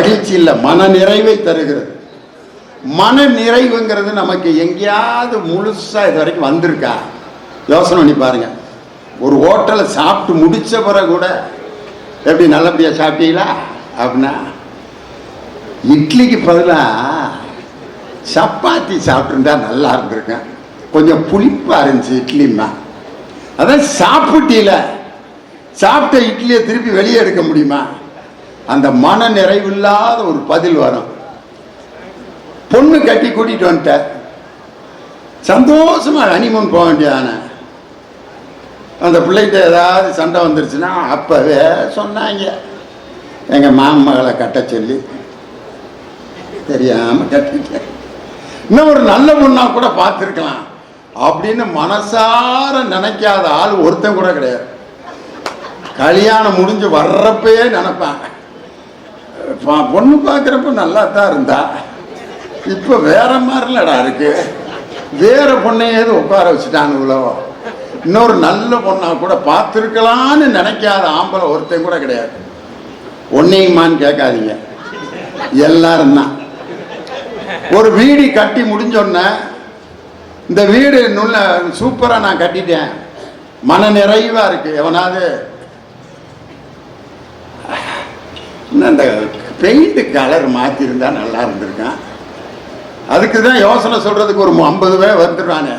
மகிழ்ச்சி இல்லை மன நிறைவை தருகிறது. மன நிறைவுங்கிறது நமக்கு எங்கேயாவது முழுசா இது வரைக்கும் வந்திருக்கா? யோசனை பண்ணி பாருங்க. ஒரு ஹோட்டலில் சாப்பிட்டு முடிச்ச பிறகு கூட எப்படி நல்லபடியாக சாப்பிட்டீங்களா? அப்படின்னா இட்லிக்கு பதிலாக சப்பாத்தி சாப்பிட்டுருந்தா நல்லா இருந்திருக்கேன் கொஞ்சம் புளிப்பாக இருந்துச்சு இட்லிம்மா அதான் சாப்பிட்டீல. சாப்பிட்ட இட்லியை திருப்பி வெளியே எடுக்க முடியுமா? அந்த மன நிறைவில்லாத ஒரு பதில் வரும். பொண்ணு கட்டி கூட்டிட்டு வந்துட்ட. சந்தோஷமா ஹனிமூன் போக வேண்டியதான. அந்த பிள்ளைகிட்ட ஏதாவது சண்டை வந்துருச்சுன்னா அப்பவே சொன்னாங்க. எங்க மாமகளை கட்ட சொல்லி. தெரியாம கட்டிட்டேன். இன்னும் ஒரு நல்ல பொண்ணா கூட பார்த்துருக்கலாம். அப்படின்னு மனசார நினைக்காத ஆள் ஒருத்தன் கூட கிடையாது. கல்யாணம் முடிஞ்சு வர்றப்பயே நினைப்பாங்க. பொண்ணு பார்க்குறப்ப நல்லா தான் இருந்தா. இப்போ வேற மாதிரிலடா இருக்கு. வேற பொண்ணையாவது உட்கார வச்சுட்டானுங்களோ இன்னொரு நல்ல பொண்ணா கூட பார்த்துருக்கலான்னு நினைக்காத ஆம்பளை ஒருத்தன் கூட கிடையாது. ஒன்னையுமான்னு கேட்காதீங்க. எல்லாரும் தான். ஒரு வீடு கட்டி முடிஞ்சோடனே இந்த வீடு நுள்ள சூப்பராக நான் கட்டிட்டேன். மன நிறைவாக இருக்கு. எவனாவது இன்னும் அந்த பெயிண்ட் கலர் மாற்றிருந்தா நல்லா இருந்திருக்கான் அதுக்கு தான் யோசனை சொல்கிறதுக்கு ஒரு ஐம்பது பேர் வந்துடுவானே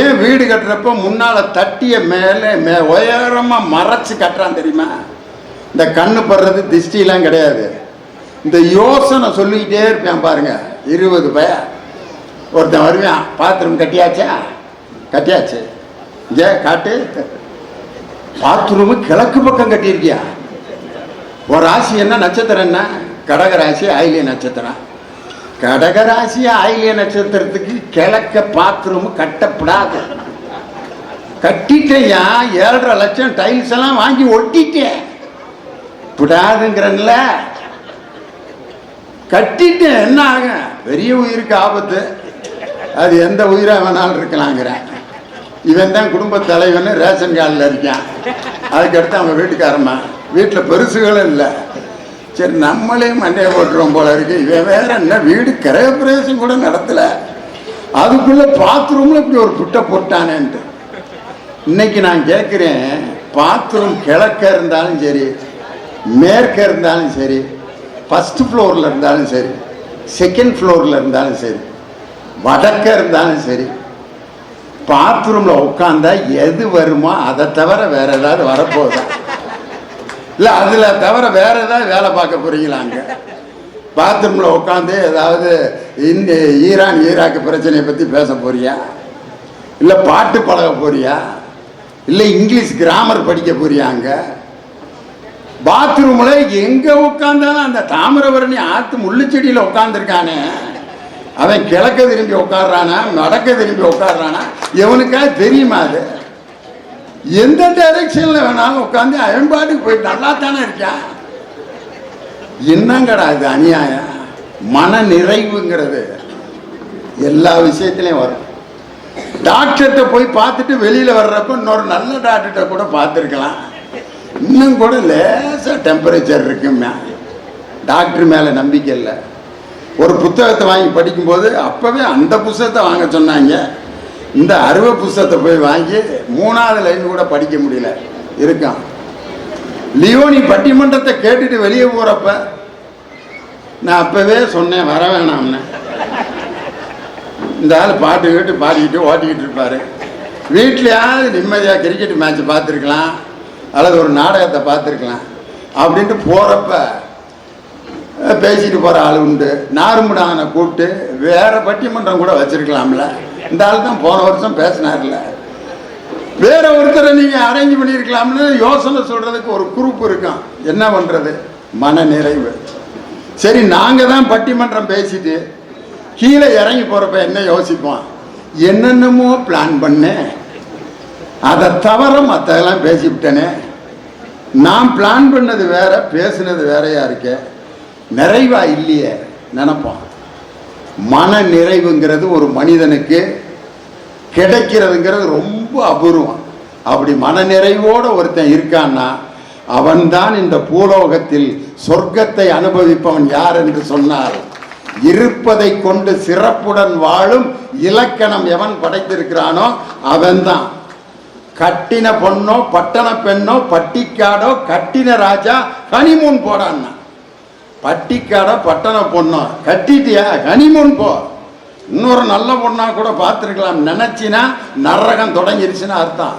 ஏன் வீடு கட்டுறப்ப முன்னால் தட்டிய மேலே மே உயரமாக மறைச்சி கட்டுறான் தெரியுமா? இந்த கண்ணு படுறது திஷ்டிலாம் கிடையாது. இந்த யோசனை சொல்லிக்கிட்டே இருப்பேன் பாருங்க. இருபது பய ஒருத்தன் வருவான். பாத்ரூம் கட்டியாச்சா? கட்டியாச்சு. ஜே காட்டு. பாத்ரூமு கிழக்கு பக்கம் கட்டியிருக்கியா? ஒரு ராசி என்ன நட்சத்திரம் என்ன? கடகராசி ஆயிலிய நட்சத்திரம். கடகராசி ஆயிலிய நட்சத்திரத்துக்கு கிழக்க பாத்ரூம் கட்டப்படாது. கட்டிட்டேயா? ஏழரை லட்சம் டைல்ஸ் எல்லாம் வாங்கி ஒட்டிட்டேன் விடாதுங்கிறன்ல. கட்டிட்டேன் என்ன ஆகும் பெரிய உயிருக்கு ஆபத்து. அது எந்த உயிரா வேணாலும் இருக்கலாங்கிறேன் இவன் தான் குடும்ப தலைவன் ரேஷன் கார்டில் இருக்கான். அதுக்கடுத்து அவன் வீட்டுக்காரம்மா. வீட்டில் பெருசுகளும் இல்லை. சரி நம்மளே மண்டையை போட்டுருவோம் போல இருக்கு. இவன் வேற என்ன வீடு கிரகப்பிரவேசம் கூட நடத்தல. அதுக்குள்ள பாத்ரூம்ல இப்படி ஒரு புட்டை போட்டானேன்ட்டு. இன்னைக்கு நான் கேட்குறேன் பாத்ரூம் கிழக்க இருந்தாலும் சரி மேற்க இருந்தாலும் சரி ஃபர்ஸ்ட் ஃப்ளோரில் இருந்தாலும் சரி செகண்ட் ஃப்ளோரில் இருந்தாலும் சரி வடக்க இருந்தாலும் சரி பாத்ரூமில் உட்காந்தா எது வருமோ அதை தவிர வேற ஏதாவது வரப்போகுதா? இல்லை அதில் தவிர வேற ஏதாவது வேலை பார்க்க போறீங்களாங்க பாத்ரூம்ல உட்காந்து ஏதாவது இந்த ஈரான் ஈராக்கு பிரச்சனையை பத்தி பேச போறியா? இல்ல பாட்டு பழக போறியா? இல்ல இங்கிலீஷ் கிராமர் படிக்க போறியாங்க பாத்ரூம்ல எங்க உட்காந்தாலும் அந்த தாமிரபரணி ஆத்து முள்ளுச்செடியில உட்காந்துருக்கானே அவன் கிழக்க திரும்பி உட்காடுறானா நடக்க திரும்பி உட்காடுறானா எவனுக்காக தெரியுமா அது? எந்த டைரக்ஷன்ல வேணாலும் உட்காந்து அயன்பாட்டுக்கு போய் நல்லா தானே இருக்கான் என்னங்கடா இது அநியாயம்? மன நிறைவுங்கிறது எல்லா விஷயத்திலையும் வரும். டாக்டர்கிட்ட போய் பார்த்துட்டு வெளியில வர்றப்ப இன்னொரு நல்ல டாக்டர்கிட்ட கூட பார்த்துருக்கலாம். இன்னும் கூட லேசா டெம்பரேச்சர் இருக்குமே டாக்டர் மேல நம்பிக்கை இல்லை. ஒரு புத்தகத்தை வாங்கி படிக்கும்போது அப்பவே அந்த புத்தகத்தை வாங்க சொன்னாங்க. இந்த அறுவை புஸ்தகத்தை போய் வாங்கி மூணாவது லைன் கூட படிக்க முடியல. இருக்கான். லியோனி பட்டிமன்றத்தை கேட்டுட்டு வெளியே போறப்ப நான் அப்பவே சொன்னேன் வர வேணாம்னு. இந்த ஆள் பாட்டு கேட்டு பாடிக்கிட்டு ஓட்டிக்கிட்டு இருப்பாரு. வீட்லயாவது நிம்மதியாக கிரிக்கெட் மேட்ச் பார்த்துருக்கலாம் அல்லது ஒரு நாடகத்தை பார்த்துருக்கலாம் அப்படின்ட்டு போகிறப்ப பேசிட்டு போகிற ஆள் உண்டு. நாருமுடானை கூப்பிட்டு வேற பட்டிமன்றம் கூட வச்சிருக்கலாம்ல. இந்த ஆள் தான் போன வருஷம் பேசினார்ல. வேற ஒருத்தரை நீங்கள் அரேஞ்ச் பண்ணியிருக்கலாம்னு யோசனை சொல்கிறதுக்கு ஒரு குரூப் இருக்கும் என்ன பண்ணுறது மன நிறைவு சரி நாங்கள் தான் பட்டிமன்றம் பேசிட்டு கீழே இறங்கி போகிறப்ப என்ன யோசிப்போம்? என்னென்னமோ பிளான் பண்ணேன். அதை தவிர மற்றதெல்லாம் பேசிவிட்டேனே. நான் பிளான் பண்ணது வேற பேசுனது வேறையா இருக்கே. நிறைவா இல்லையே நினைப்போம். மன நிறைவுங்கிறது ஒரு மனிதனுக்கு கிடைக்கிறதுங்கிறது ரொம்ப அபூர்வம். அப்படி மனநிறைவோடு ஒருத்தன் இருக்கான்னா அவன்தான் இந்த பூலோகத்தில் சொர்க்கத்தை அனுபவிப்பவன் யார் என்று சொன்னார் இருப்பதை கொண்டு சிறப்புடன் வாழும் இலக்கணம் எவன் படைத்திருக்கிறானோ அவன்தான். கட்டின பொண்ணோ பட்டண பெண்ணோ பட்டிக்காடோ கட்டின ராஜா ஹனிமூன் போடான்னா பட்டிக்காடோ பட்டண பொண்ணோ? கட்டிட்டியா? ஹனிமூன் போ. இன்னொரு நல்ல பொண்ணாக கூட பார்த்துருக்கலாம் நினச்சின்னா நரகம் தொடங்கிருச்சுன்னு அர்த்தம்.